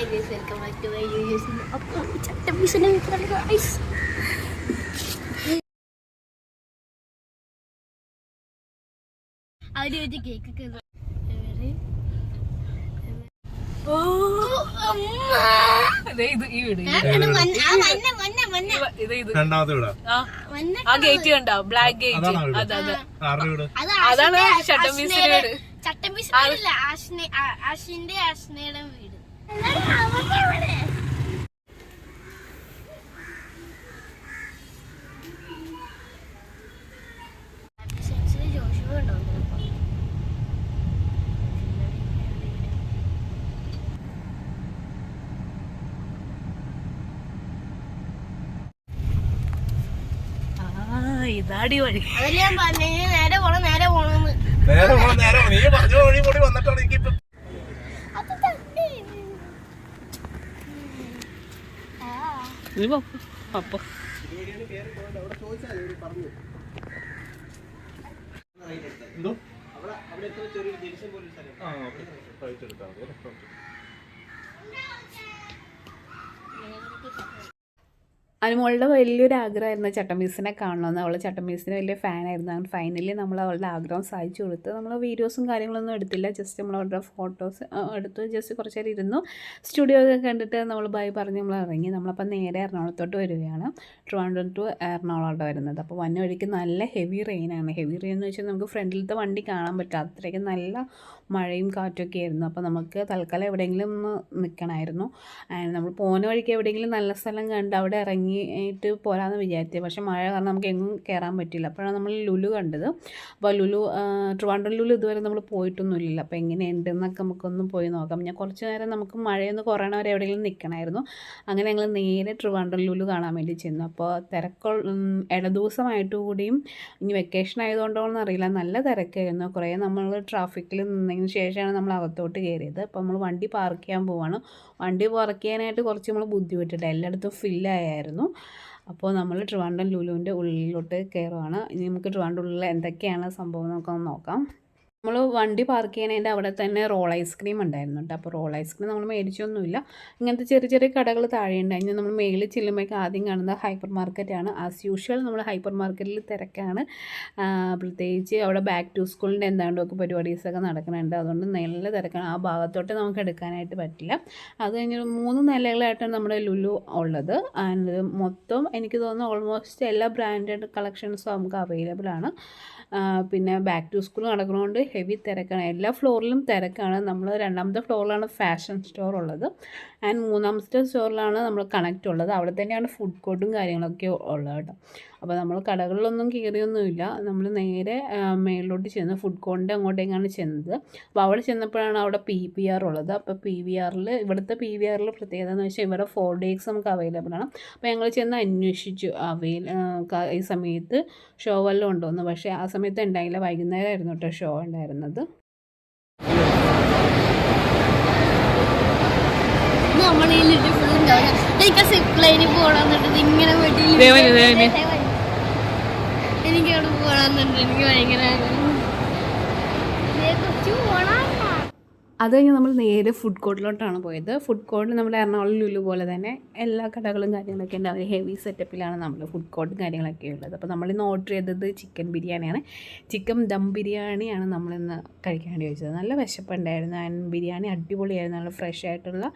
Hi guys welcome back to my use അപ്പോൾ ചട്ടമ്പീസിനെ guys ഒരു ഇത് ഈ വീട് ഇത് ഇത് രണ്ടാമത്തെ വീടാ. ആ ആ ഗേറ്റ് കണ്ടോ? ബ്ലാക്ക് ഗേറ്റ് അതെ അതെ. ആരുടെ വീട്? അതാണ് ചട്ടമ്പീസിന്റെ വീട്. ഇതാടി വഴി. അതല്ലേ ഞാൻ പറഞ്ഞു നേരെ പോണം നേരെ പോണെന്ന് നേരെ പോണം നേരെ നീ പറഞ്ഞ വഴി കൂടി വന്നിട്ടാണ് എനിക്ക് ഇപ്പൊ അത് തന്നെ ആ നീ പോ. അപ്പൊ എന്തോ? ആ അനുമോളുടെ വലിയൊരു ആഗ്രഹമായിരുന്നു ചട്ടമ്പീസിനെ കാണണമെന്ന്. അവൾ ചട്ടമ്പീസിന് വലിയ ഫാനായിരുന്നു. അങ്ങനെ ഫൈനലി നമ്മൾ അവളുടെ ആഗ്രഹം സാധിച്ചു കൊടുത്ത് നമ്മൾ വീഡിയോസും കാര്യങ്ങളൊന്നും എടുത്തില്ല. ജസ്റ്റ് നമ്മൾ അവരുടെ ഫോട്ടോസ് എടുത്തു. ജസ്റ്റ് കുറച്ച് നേരം ഇരുന്നു. സ്റ്റുഡിയോ ഒക്കെ കണ്ടിട്ട് നമ്മൾ ബൈ പറഞ്ഞ് നമ്മൾ ഇറങ്ങി. നമ്മളപ്പോൾ നേരെ എറണാകുളത്തോട്ട് വരികയാണ്. ട്രിവാൻഡ്രം ടു എറണാകുളത്തോട്ട് വരുന്നത്. അപ്പോൾ വന്ന വഴിക്ക് നല്ല ഹെവി റെയിനാണ് ഹെവി റെയിൻ എന്ന് വെച്ചാൽ നമുക്ക് ഫ്രണ്ടിലത്തെ വണ്ടി കാണാൻ പറ്റും അത്രയ്ക്ക് നല്ല മഴയും കാറ്റൊക്കെ ആയിരുന്നു. അപ്പോൾ നമുക്ക് തൽക്കാലം എവിടെയെങ്കിലും ഒന്ന് നിൽക്കണമായിരുന്നു നമ്മൾ പോകുന്ന വഴിക്ക് എവിടെയെങ്കിലും നല്ല സ്ഥലം കണ്ട് അവിടെ ഇറങ്ങിയിട്ട് പോരാന്ന് വിചാരിച്ചത് പക്ഷേ മഴ കാരണം നമുക്ക് എങ്ങും കയറാൻ പറ്റില്ല അപ്പോഴാണ് നമ്മൾ ലുലു കണ്ടത്. അപ്പോൾ ലുലു ട്രിവാൻഡ്രം ലുലു ഇതുവരെ നമ്മൾ പോയിട്ടൊന്നുമില്ല അപ്പോൾ എങ്ങനെയുണ്ടെന്നൊക്കെ നമുക്കൊന്ന് പോയി നോക്കാം. ഞാൻ കുറച്ച് നേരം നമുക്ക് മഴയൊന്ന് കുറയണ വരെ എവിടെയെങ്കിലും നിൽക്കണമായിരുന്നു. അങ്ങനെ ഞങ്ങൾ നേരെ ട്രിവാൻഡ്രം ലുലു കാണാൻ വേണ്ടി ചെന്നു. അപ്പോൾ തിരക്കൊ ഇടദിവസമായിട്ട് കൂടിയും ഇനി വെക്കേഷൻ ആയതുകൊണ്ടോ അറിയില്ല. നല്ല തിരക്കായിരുന്നു. കുറേ നമ്മൾ ട്രാഫിക്കിൽ നിന്നതിന് ശേഷമാണ് നമ്മൾ അകത്തോട്ട് കയറിയത്. അപ്പോൾ നമ്മൾ വണ്ടി പാർക്ക് ചെയ്യാൻ പോവാണ്. വണ്ടി പാർക്ക് ചെയ്യാനായിട്ട് കുറച്ച് നമ്മൾ ബുദ്ധിമുട്ടിട്ട് എല്ലായിടത്തും ഫില്ലായായിരുന്നു അപ്പോൾ നമ്മൾ ട്രിവാൻഡ്രം ലുലുവിന്റെ ഉള്ളിലോട്ട് കയറുവാണ് ഇനി നമുക്ക് ട്രിവാൻഡ്രം ഉള്ളിൽ എന്തൊക്കെയാണ് സംഭവം നമുക്കൊന്ന് നോക്കാം. നമ്മൾ വണ്ടി പാർക്ക് ചെയ്യണതിന്റെ അവിടെ തന്നെ റോൾ ഐസ്ക്രീം ഉണ്ടായിരുന്നു കേട്ടോ അപ്പോൾ റോൾ ഐസ്ക്രീം നമ്മൾ മേടിച്ചൊന്നുമില്ല. ഇങ്ങനത്തെ ചെറിയ ചെറിയ കടകൾ താഴെയുണ്ട് അതിന് നമ്മൾ മേളിൽ ചെല്ലുമ്പോഴേക്കും ആദ്യം കാണുന്നത് ഹൈപ്പർ മാർക്കറ്റാണ് ആസ് യൂഷ്വൽ നമ്മൾ ഹൈപ്പർ മാർക്കറ്റിൽ തിരക്കാണ്. പ്രത്യേകിച്ച് അവിടെ ബാക്ക് ടു സ്കൂളിന്റെ എന്താണ്ടൊക്കെ പരിപാടീസൊക്കെ നടക്കുന്നുണ്ട് അതുകൊണ്ട് നല്ല തിരക്കാണ്. ആ ഭാഗത്തോട്ട് നമുക്ക് എടുക്കാനായിട്ട് പറ്റില്ല. അത് കഴിഞ്ഞൊരു മൂന്ന് നിലകളായിട്ടാണ് നമ്മുടെ ലുലു ഉള്ളത്. ആൻഡ് മൊത്തം എനിക്ക് തോന്നുന്നു ഓൾമോസ്റ്റ് എല്ലാ ബ്രാൻഡഡ് കളക്ഷൻസും നമുക്ക് അവൈലബിൾ ആണ്. പിന്നെ ബാക്ക് ടു സ്കൂൾ നടക്കുന്നതുകൊണ്ട് ഹെവി തിരക്കാണ്. എല്ലാ ഫ്ലോറിലും തിരക്കാണ്. നമ്മൾ രണ്ടാമത്തെ ഫ്ലോറിലാണ് ഫാഷൻ സ്റ്റോർ ഉള്ളത്. ആൻഡ് മൂന്നാമത്തെ സ്റ്റോറിലാണ് നമ്മൾ കണക്റ്റ് ഉള്ളത്. അവിടെ തന്നെയാണ് ഫുഡ് കോർട്ടും കാര്യങ്ങളൊക്കെ ഉള്ളത് കേട്ടോ. അപ്പോൾ നമ്മൾ കടകളിലൊന്നും കയറിയൊന്നുമില്ല നമ്മൾ നേരെ മേളിലോട്ട് ചെന്ന് ഫുഡ് കോർട്ടിന്റെ അങ്ങോട്ടേക്കാണ് ചെന്നത്. അപ്പോൾ അവിടെ ചെന്നപ്പോഴാണ് അവിടെ പി വി ആർ ഉള്ളത്. അപ്പോൾ പി വി ആറിൽ ഇവിടുത്തെ പി വി ആറിൽ പ്രത്യേകത എന്ന് വെച്ചാൽ ഇവിടെ ഫോർ ഡേയ്സ് നമുക്ക് അവൈലബിൾ ആണ്. അപ്പോൾ ഞങ്ങൾ ചെന്ന് അന്വേഷിച്ചു. അവൈൽ ഈ സമയത്ത് ഷോ വല്ലതും ഉണ്ടോയെന്ന് പക്ഷേ ആ സമയത്ത് ഉണ്ടായില്ല. വൈകുന്നേരമായിരുന്നു കേട്ടോ ഷോ ഉണ്ടായിരുന്നത്. ഫുൾ ഉണ്ടാവില്ല എനിക്ക് സിപ്പ് ലൈനിൽ പോകണമെന്നുണ്ട് ഇങ്ങനെ ദേവന്. എനിക്ക് അവിടെ പോകണമെന്നുണ്ട് എനിക്ക് ഭയങ്കര ആഗ്രഹം. ദേ കൊച്ചു പോണാ അത് കഴിഞ്ഞ് നമ്മൾ നേരെ ഫുഡ് കോർട്ടിലോട്ടാണ് പോയത്. ഫുഡ് കോർട്ട് നമ്മുടെ എറണാകുളം ലുലു പോലെ തന്നെ എല്ലാ കടകളും കാര്യങ്ങളൊക്കെ ഉണ്ട്. അവർ ഹെവി സെറ്റപ്പിലാണ് നമ്മൾ ഫുഡ് കോർട്ടും കാര്യങ്ങളൊക്കെ ഉള്ളത്. അപ്പോൾ നമ്മൾ നമ്മളിന്ന് ഓർഡർ ചെയ്തത് ചിക്കൻ ബിരിയാണിയാണ് ചിക്കൻ ദം ബിരിയാണിയാണ് നമ്മളിന്ന് കഴിക്കാൻ വേണ്ടി വെച്ചത് നല്ല വിശപ്പുണ്ടായിരുന്നു. ആൻഡ് ബിരിയാണി അടിപൊളിയായിരുന്നു. നല്ല ഫ്രഷ് ആയിട്ടുള്ള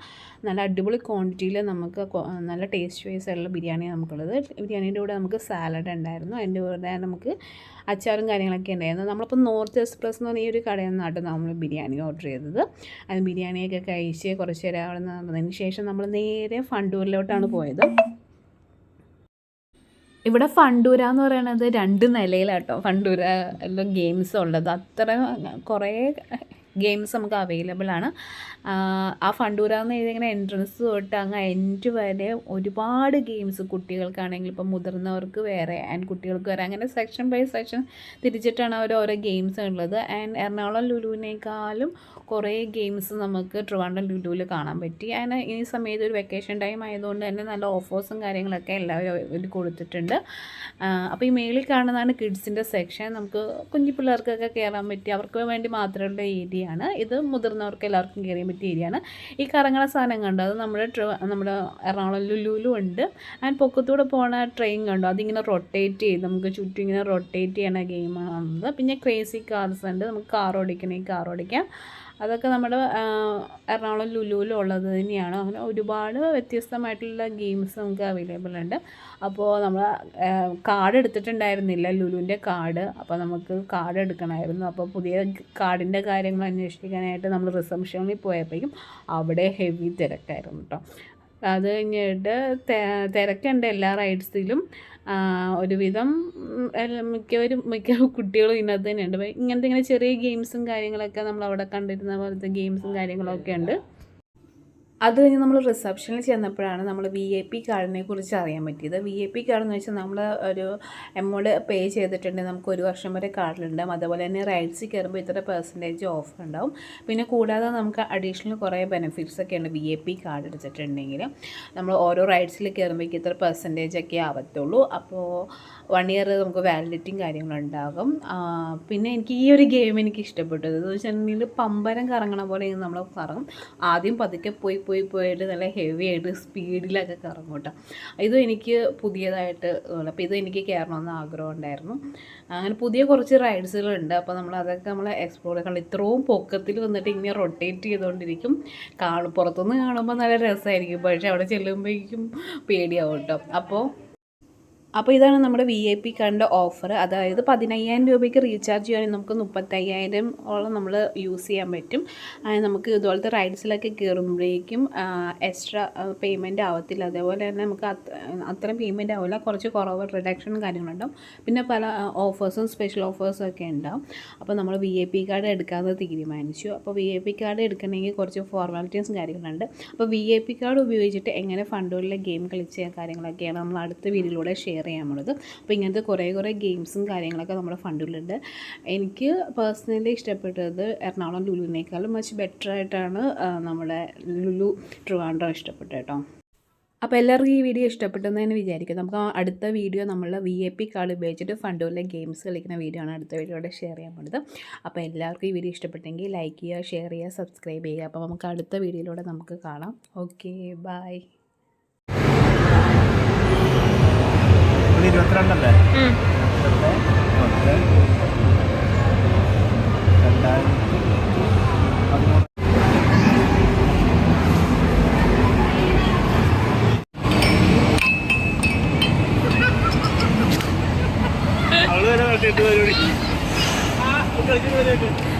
നല്ല അടിപൊളി ക്വാണ്ടിറ്റിയിൽ നമുക്ക് നല്ല ടേസ്റ്റ് വൈസ് ഉള്ള ബിരിയാണി നമുക്കുള്ളത്. ബിരിയാണീന്റെ കൂടെ നമുക്ക് സാലഡ് ഉണ്ടായിരുന്നു. അതിന്റെ കൂടെ നമുക്ക് അച്ചാറും കാര്യങ്ങളൊക്കെ ഉണ്ടായിരുന്നു. നമ്മളിപ്പോൾ നോർത്ത് എക്സ്പ്രസ് എന്ന് പറഞ്ഞ ഈ ഒരു കടയിൽ നിന്നാണ് നമ്മൾ ബിരിയാണി ഓർഡർ ചെയ്തത്. അത് ബിരിയാണിയൊക്കെ കഴിച്ച് കുറച്ച് നേരം അവിടെ നിന്ന് ശേഷം നമ്മൾ നേരെ ഫണ്ടൂരിലോട്ടാണ് പോയത്. ഇവിടെ ഫണ്ടൂര എന്ന് പറയുന്നത് രണ്ട് നിലയിലാട്ടോ. ഫണ്ടൂര ഗെയിംസ് ഉള്ളത്. അത്ര കുറേ ഗെയിംസ് നമുക്ക് അവൈലബിൾ ആണ്. ആ ഫണ്ടൂര എന്ന് എഴുതിങ്ങനെ എൻട്രൻസ് തൊട്ട് അങ്ങ് എൻഡ് വരെ ഒരുപാട് ഗെയിംസ് കുട്ടികൾക്കാണെങ്കിൽ ഇപ്പം മുതിർന്നവർക്ക് വേറെ ആൻഡ് കുട്ടികൾക്ക് വേറെ. അങ്ങനെ സെക്ഷൻ ബൈ സെക്ഷൻ തിരിച്ചിട്ടാണ് അവർ ഓരോ ഗെയിംസ് ഉള്ളത്. ആൻഡ് എറണാകുളം ലുലുവിനേക്കാളും കുറേ ഗെയിംസ് നമുക്ക് ട്രിവാൻഡ്രം ലുലുവിൽ കാണാൻ പറ്റി. ആൻഡ് ഈ സമയത്ത് ഒരു വെക്കേഷൻ ടൈം ആയതുകൊണ്ട് തന്നെ നല്ല ഓഫേഴ്സും കാര്യങ്ങളൊക്കെ എല്ലാവരും കൊടുത്തിട്ടുണ്ട്. അപ്പോൾ ഈ മേളിൽ കാണുന്നതാണ് കിഡ്സിന്റെ സെക്ഷൻ നമുക്ക് കുഞ്ഞു പിള്ളേർക്കൊക്കെ കയറാൻ പറ്റി. അവർക്ക് വേണ്ടി മാത്രമുള്ള ഏരിയ ഏരിയ ആണ് ഇത് മുതിർന്നവർക്ക് എല്ലാവർക്കും കയറിയാൻ പറ്റിയ ഏരിയയാണ്. ഈ കറങ്ങണ സാധനം കണ്ടോ? അത് നമ്മുടെ നമ്മുടെ എറണാകുളം ലുലുലും ഉണ്ട്. ആൻഡ് പൊക്കത്തൂടെ പോണ ട്രെയിൻ കണ്ടോ? അതിങ്ങനെ റൊട്ടേറ്റ് ചെയ്ത് നമുക്ക് ചുറ്റും ഇങ്ങനെ റൊട്ടേറ്റ് ചെയ്യണ ഗെയിമാണത് പിന്നെ ക്രേസി കാർസ് ഉണ്ട്. നമുക്ക് കാർ ഓടിക്കണമെങ്കിൽ കാർ ഓടിക്കാം. അതൊക്കെ നമ്മുടെ എറണാകുളം ലുലുവിലും ഉള്ളത് തന്നെയാണ്. അങ്ങനെ ഒരുപാട് വ്യത്യസ്തമായിട്ടുള്ള ഗെയിംസ് നമുക്ക് അവൈലബിൾ ഉണ്ട്. അപ്പോൾ നമ്മൾ കാർഡ് എടുത്തിട്ടുണ്ടായിരുന്നില്ല ലുലുവിന്റെ കാർഡ് അപ്പോൾ നമുക്ക് കാർഡ് എടുക്കണമായിരുന്നു. അപ്പോൾ പുതിയ കാർഡിന്റെ കാര്യങ്ങൾ അന്വേഷിക്കാനായിട്ട് നമ്മൾ റിസപ്ഷനിൽ പോയപ്പോഴേക്കും അവിടെ ഹെവി തിരക്കായിരുന്നു കേട്ടോ അത് കഴിഞ്ഞിട്ട് തിരക്കുണ്ട് എല്ലാ റൈഡ്സിലും ഒരുവിധം മിക്കവരും മിക്ക കുട്ടികളും ഇതിനകത്ത് തന്നെയുണ്ട്. ഇങ്ങനത്തെ ഇങ്ങനെ ചെറിയ ഗെയിംസും കാര്യങ്ങളൊക്കെ നമ്മൾ അവിടെ കണ്ടിരുന്ന പോലത്തെ ഗെയിംസും കാര്യങ്ങളൊക്കെ ഉണ്ട്. അത് കഴിഞ്ഞ് നമ്മൾ റിസപ്ഷനിൽ ചെന്നപ്പോഴാണ് നമ്മൾ വി ഐ പി കാർഡിനെ കുറിച്ച് അറിയാൻ പറ്റിയത്. വി ഐ പി കാർഡ് എന്ന് വെച്ചാൽ നമ്മൾ ഒരു എമൗണ്ട് പേ ചെയ്തിട്ടുണ്ടെങ്കിൽ നമുക്ക് ഒരു വർഷം വരെ കാർഡിലുണ്ടാവും അതുപോലെ തന്നെ റൈഡ്സിൽ കയറുമ്പോൾ ഇത്ര പെർസെന്റേജ് ഓഫർ ഉണ്ടാവും. പിന്നെ കൂടാതെ നമുക്ക് അഡീഷണൽ കുറേ ബെനിഫിറ്റ്സ് ഒക്കെ ഉണ്ട് വി ഐ പി കാർഡ് എടുത്തിട്ടുണ്ടെങ്കിൽ. നമ്മൾ ഓരോ റൈഡ്സിൽ കയറുമ്പോഴേക്കും ഇത്ര പെർസെന്റേജ് ഒക്കെ ആവത്തുള്ളൂ. അപ്പോൾ വൺ ഇയർ നമുക്ക് വാലിഡിറ്റിയും കാര്യങ്ങളുണ്ടാകും പിന്നെ എനിക്ക് ഈ ഒരു ഗെയിം എനിക്ക് ഇഷ്ടപ്പെട്ടത്. എന്ന് വെച്ചിട്ടുണ്ടെങ്കിൽ പമ്പരം കറങ്ങണ പോലെ നമ്മൾ കറങ്ങും. ആദ്യം പതുക്കെ പോയി പോയി പോയിട്ട് നല്ല ഹെവി ആയിട്ട് സ്പീഡിലൊക്കെ കറങ്ങും കേട്ടോ ഇതും എനിക്ക് പുതിയതായിട്ട് അപ്പോൾ ഇത് എനിക്ക് കയറണമെന്ന് ആഗ്രഹം ഉണ്ടായിരുന്നു. അങ്ങനെ പുതിയ കുറച്ച് റൈഡ്സുകളുണ്ട് അപ്പോൾ നമ്മൾ അതൊക്കെ നമ്മൾ എക്സ്പ്ലോർ ചെയ്യണം. ഇത്രയും പൊക്കത്തിൽ വന്നിട്ട് ഇങ്ങനെ റൊട്ടേറ്റ് ചെയ്തുകൊണ്ടിരിക്കും കാണും പുറത്തുനിന്ന് കാണുമ്പോൾ നല്ല രസമായിരിക്കും പക്ഷേ അവിടെ ചെല്ലുമ്പോഴേക്കും പേടിയാവും കേട്ടോ. അപ്പോൾ അപ്പോൾ ഇതാണ് നമ്മുടെ വി ഐ പി കാർഡിന്റെ ഓഫർ അതായത് പതിനയ്യായിരം രൂപയ്ക്ക് റീചാർജ് ചെയ്യുകയാണെങ്കിൽ നമുക്ക് മുപ്പത്തയ്യായിരം ഓളം നമ്മൾ യൂസ് ചെയ്യാൻ പറ്റും. നമുക്ക് ഇതുപോലത്തെ റൈഡ്സിലൊക്കെ കയറുമ്പോഴേക്കും എക്സ്ട്രാ പേയ്മെന്റ് ആവത്തില്ല. അതേപോലെ തന്നെ നമുക്ക് അത്ര അത്രയും പേയ്മെന്റ് ആവില്ല കുറച്ച് കുറവ് റിഡക്ഷൻ കാര്യങ്ങളുണ്ടാവും. പിന്നെ പല ഓഫേഴ്സും സ്പെഷ്യൽ ഓഫേഴ്സും ഒക്കെ ഉണ്ടാവും. അപ്പോൾ നമ്മൾ വി ഐ പി കാർഡ് എടുക്കാമെന്ന് തീരുമാനിച്ചു. അപ്പോൾ വി ഐ പി കാർഡ് എടുക്കണമെങ്കിൽ കുറച്ച് ഫോർമാലിറ്റീസും കാര്യങ്ങളുണ്ട്. അപ്പോൾ വി ഐ പി കാർഡ് ഉപയോഗിച്ചിട്ട് എങ്ങനെ ഫണ്ടുകളിലെ ഗെയിം കളിച്ച കാര്യങ്ങളൊക്കെയാണ് നമ്മൾ അടുത്ത വീഡിയോയിലൂടെ ഷെയർ ചെയ്യാൻ പോണത് അപ്പോൾ ഇങ്ങനത്തെ കുറേ കുറേ ഗെയിംസും കാര്യങ്ങളൊക്കെ നമ്മുടെ ഫണ്ടുകളിലുണ്ട് എനിക്ക് പേഴ്സണലി ഇഷ്ടപ്പെട്ടത് എറണാകുളം ലുലുവിനേക്കാളും മച്ച് ബെറ്റർ ആയിട്ടാണ് നമ്മുടെ ലുലു ട്രിവാൻഡ്രം ഇഷ്ടപ്പെട്ടത് കേട്ടോ. അപ്പോൾ എല്ലാവർക്കും ഈ വീഡിയോ ഇഷ്ടപ്പെട്ടെന്ന് തന്നെ വിചാരിക്കും. നമുക്ക് അടുത്ത വീഡിയോ നമ്മൾ വി എ പി കാർഡ് ഉപയോഗിച്ചിട്ട് ഫണ്ടുകളിലെ ഗെയിംസ് കളിക്കുന്ന വീഡിയോ ആണ് അടുത്ത വീഡിയോയുടെ ഷെയർ ചെയ്യാൻ പോകുന്നത് അപ്പോൾ എല്ലാവർക്കും ഈ വീഡിയോ ഇഷ്ടപ്പെട്ടെങ്കിൽ ലൈക്ക് ചെയ്യുക ഷെയർ ചെയ്യുക സബ്സ്ക്രൈബ് ചെയ്യുക. അപ്പോൾ നമുക്ക് അടുത്ത വീഡിയോയിലൂടെ നമുക്ക് കാണാം. ഓക്കെ ബൈ ഇരുപത്തിരണ്ടല്ലേ? അവൾ വരെ കളിച്ചിട്ട് ആ കളിച്ചിട്ട് പരിപാടി ും